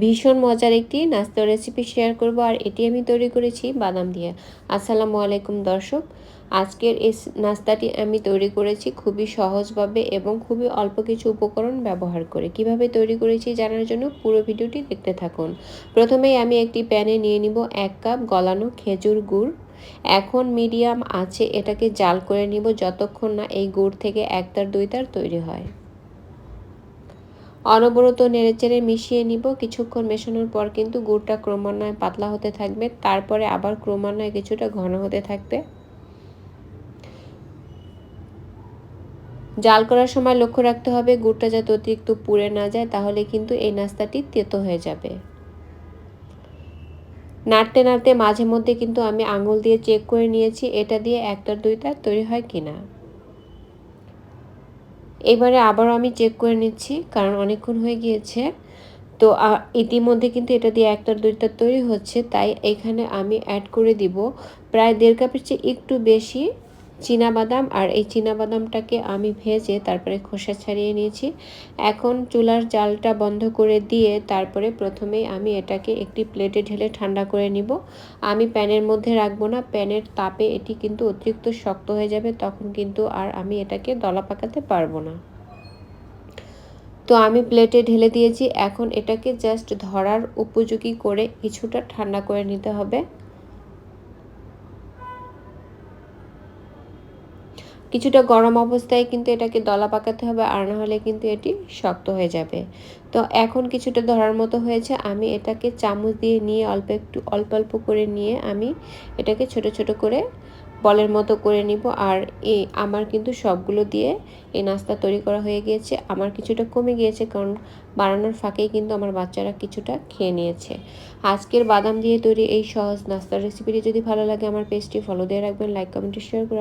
ভীষণ মজার একটি নাস্তা রেসিপি শেয়ার করব, আর এটি আমি তৈরি করেছি বাদাম দিয়ে। আসসালামু আলাইকুম দর্শক। আজকের এই নাস্তাটি আমি তৈরি করেছি খুবই সহজভাবে এবং খুবই অল্প কিছু উপকরণ ব্যবহার করে। কীভাবে তৈরি করেছি জানার জন্য পুরো ভিডিওটি দেখতে থাকুন। প্রথমেই আমি একটি প্যানে নিয়ে নিব এক কাপ গলানো খেজুর গুড়। এখন মিডিয়াম আছে, এটাকে জাল করে নিব যতক্ষণ না এই গুড় থেকে একতার দুইতার তৈরি হয়। অনবরত নেড়েচেড়ে মিশিয়ে নিব। কিছুক্ষণ মেশানোর পর কিন্তু গুড়টা ক্রমান্বয়ে পাতলা হতে থাকবে। তারপরে আবার ক্রমান্বয়ে কিছুটা ঘন হতে থাকবে। জাল করার সময় লক্ষ্য রাখতে হবে, গুড়টা যাতে অতিরিক্ত পুড়ে না যায়, তাহলে কিন্তু এই নাস্তাটি তেতো হয়ে যাবে। নাড়তে নাড়তে মাঝে মধ্যে কিন্তু আমি আঙুল দিয়ে চেক করে নিয়েছি, এটা দিয়ে একটার দুইটার তৈরি হয় কিনা। এবারে আবারও আমি চেক করে নিচ্ছি, কারণ অনেকক্ষণ হয়ে গিয়েছে। তো ইতিমধ্যে কিন্তু এটা দিয়ে একটা দুইটা তৈরি হচ্ছে, তাই এখানে আমি অ্যাড করে দিব। প্রায় দেড় কাপের চেয়ে একটু বেশি বাদাম আর এই বাদামটাকে আমি ভেজে তারপরে খোসা ছাড়িয়ে নিয়েছি। এখন চুলার জালটা বন্ধ করে দিয়ে তারপরে প্রথমেই আমি এটাকে একটি প্লেটে ঢেলে ঠান্ডা করে নিব। আমি প্যানের মধ্যে রাখব না, প্যানের তাপে এটি কিন্তু অতিরিক্ত শক্ত হয়ে যাবে, তখন কিন্তু আর আমি এটাকে দলা পাকাতে পারব না। তো আমি প্লেটে ঢেলে দিয়েছি, এখন এটাকে জাস্ট ধরার উপযোগী করে কিছুটা ঠান্ডা করে নিতে হবে। কিছুটা গরম অবস্থায় কিন্তু এটাকে দলা পাকাতে হবে আর না হলে কিন্তু এটি শক্ত হয়ে যাবে। তো এখন কিছুটা ধরার মতো হয়েছে, আমি এটাকে চামচ দিয়ে নিয়ে অল্প একটু, অল্প অল্প করে নিয়ে আমি এটাকে ছোট ছোট করে বলের মতো করে নিব। আর এই আমার কিন্তু সবগুলো দিয়ে এই নাস্তা তৈরি করা হয়ে গিয়েছে। আমার কিছুটা কমে গিয়েছে কারণ বানানোর ফাঁকেই কিন্তু আমার বাচ্চারা কিছুটা খেয়ে নিয়েছে। আজকের বাদাম দিয়ে তৈরি এই সহজ নাস্তার রেসিপিটি যদি ভালো লাগে আমার পেজটি ফলো দিয়ে রাখবেন লাইক কমেন্টে শেয়ার করে